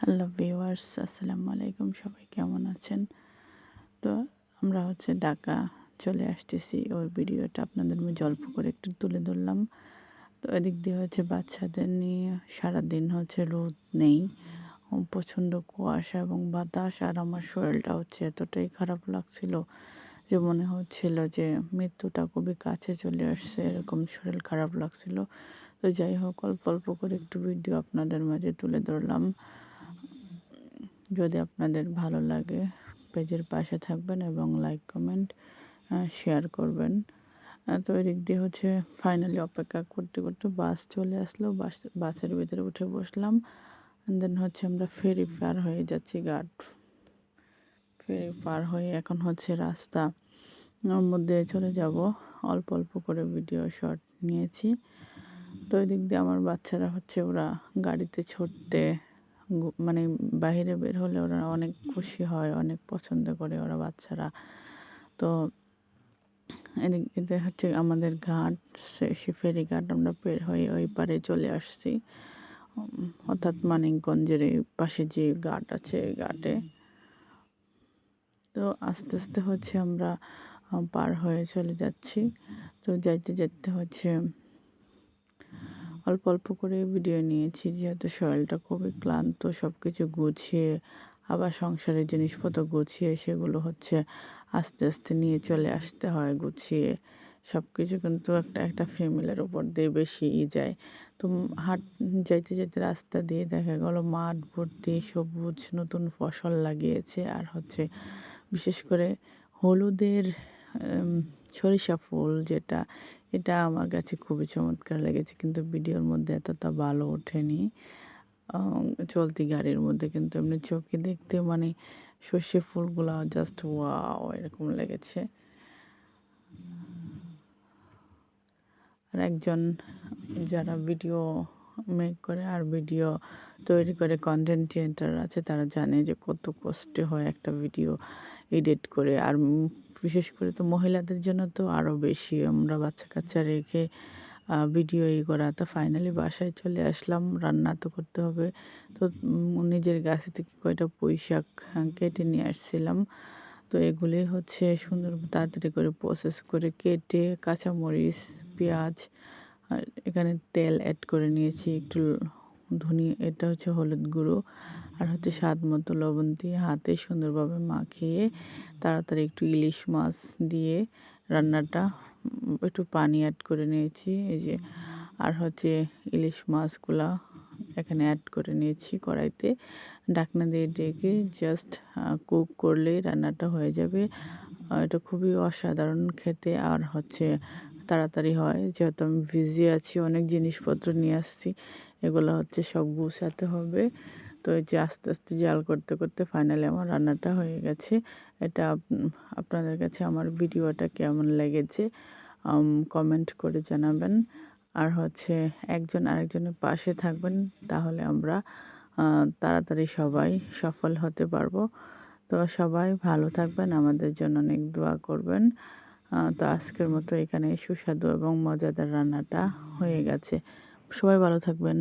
Hello viewers, আসসালামু আলাইকুম, সবাই কেমন আছেন? তো আমরা হচ্ছে ঢাকা চলে আসতেছি। ওই ভিডিওটা আপনাদের মধ্যে অল্প করে একটু তুলে ধরলাম। তো এদিক দিয়ে হচ্ছে বাচ্চাদের নিয়ে সারাদিন হচ্ছে রোদ নেই, প্রচণ্ড কুয়াশা এবং বাতাস, আর আমার শরীরটা হচ্ছে এতটাই খারাপ লাগছিল যে মনে হচ্ছিল যে মৃত্যুটা খুবই কাছে চলে আসছে, এরকম শরীর খারাপ লাগছিল। তো যাই হোক, অল্প অল্প করে একটু ভিডিও আপনাদের মাঝে তুলে ধরলাম। যদি আপনাদের ভালো লাগে, পেজের পাশে থাকবেন এবং লাইক কমেন্ট শেয়ার করবেন। তো এদিক দিয়ে হচ্ছে ফাইনালি অপেক্ষা করতে করতে বাস চলে আসলো। বাস বাসের ভিতরে উঠে বসলাম। দেন হচ্ছে আমরা ফেরি পার হয়ে যাচ্ছি ঘাট। ফেরি পার হয়ে এখন হচ্ছে রাস্তা মধ্যে চলে যাব। অল্প অল্প করে ভিডিও শট নিয়েছি। তো ওই দিক দিয়ে আমার বাচ্চারা হচ্ছে ওরা গাড়িতে ছুটতে মানে বাহিরে বের হলে ওরা অনেক খুশি হয়, অনেক পছন্দ করে ওরা বাচ্চারা। তো এতে হচ্ছে আমাদের ঘাট, সে ফেরি ঘাট আমরা বের হয়ে ওই পারে চলে আসছি। অর্থাৎ মানিকগঞ্জের এই পাশে যে ঘাট আছে এই ঘাটে। তো আস্তে আস্তে হচ্ছে আমরা পার হয়ে চলে যাচ্ছি। তো যাইতে যেতে হচ্ছে অল্প অল্প করে ভিডিও নিয়েছি যেহেতু শরীরটা খুবই ক্লান্ত সব কিছু গুছিয়ে, আবার সংসারের জিনিসপত্র গুছিয়ে সেগুলো হচ্ছে আস্তে আস্তে নিয়ে চলে আসতে হয়, গুছিয়ে। সব কিছু কিন্তু একটা একটা ফ্যামিলির উপর দিয়ে বেশি ই যায়। তো হাট, যাইতে যেতে রাস্তা দিয়ে দেখা গেল মাঠ ভর্তি, সবুজ নতুন ফসল লাগিয়েছে, আর হচ্ছে বিশেষ করে হলুদের সরিষা ফুল যেটা, এটা আমার কাছে খুবই চমৎকার লেগেছে, কিন্তু ভিডিওর মধ্যে এতটা ভালো ওঠেনি। চলতি গাড়ির মধ্যে কিন্তু এমনি চোখে দেখতে মানে সর্ষে ফুলগুলো জাস্ট ওয়াও এরকম লেগেছে। আর একজন যারা ভিডিও মেক করে আর ভিডিও তৈরি করে কন্টেন্ট ক্রিয়েটার আছে, তারা জানে যে কত কষ্ট হয় একটা ভিডিও এডিট করে, আর বিশেষ করে তো মহিলাদের জন্য তো আরও বেশি। আমরা বাচ্চা কাচ্চা রেখে ভিডিও ই করা। তো ফাইনালি বাসায় চলে আসলাম, রান্না তো করতে হবে। তো নিজের গাছে থেকে কয়টা পুঁই কেটে নিয়ে আসছিলাম। তো এগুলি হচ্ছে সুন্দর তাড়াতাড়ি করে প্রসেস করে কেটে কাঁচামরিচ, পেঁয়াজ এখানে তেল অ্যাড করে নিয়েছি। একটু ধনিয়া এটা হচ্ছে হলুদ গুঁড়ো। আর হচ্ছে স্বাদ মতো লবণ দিয়ে হাতে সুন্দরভাবে মাখিয়ে তাড়াতাড়ি একটু ইলিশ মাছ দিয়ে রান্নাটা একটু পানি অ্যাড করে নিয়েছি। এই যে, আর হচ্ছে ইলিশ মাছগুলা এখানে অ্যাড করে নিয়েছি কড়াইতে। ডাকনা দিয়ে ডেকে জাস্ট কুক করলেই রান্নাটা হয়ে যাবে। এটা খুবই অসাধারণ খেতে। আর হচ্ছে তাড়াতাড়ি হয়। যেহেতু আমি ভিজি আছি, অনেক জিনিসপত্র নিয়ে আসছি, এগুলো হচ্ছে সব গুছাতে হবে। তো এই যে আস্তে আস্তে জাল করতে করতে ফাইনালি আমার রান্নাটা হয়ে গেছে। এটা আপনাদের কাছে আমার ভিডিওটা কেমন লেগেছে কমেন্ট করে জানাবেন। আর হচ্ছে একজন আরেকজনের পাশে থাকবেন, তাহলে আমরা তাড়াতাড়ি সবাই সফল হতে পারব। তো সবাই ভালো থাকবেন, আমাদের জন্য অনেক দোয়া করবেন। তো আজকের মতো এখানে সুস্বাদু এবং মজাদার রান্নাটা হয়ে গেছে। সবাই ভালো থাকবেন।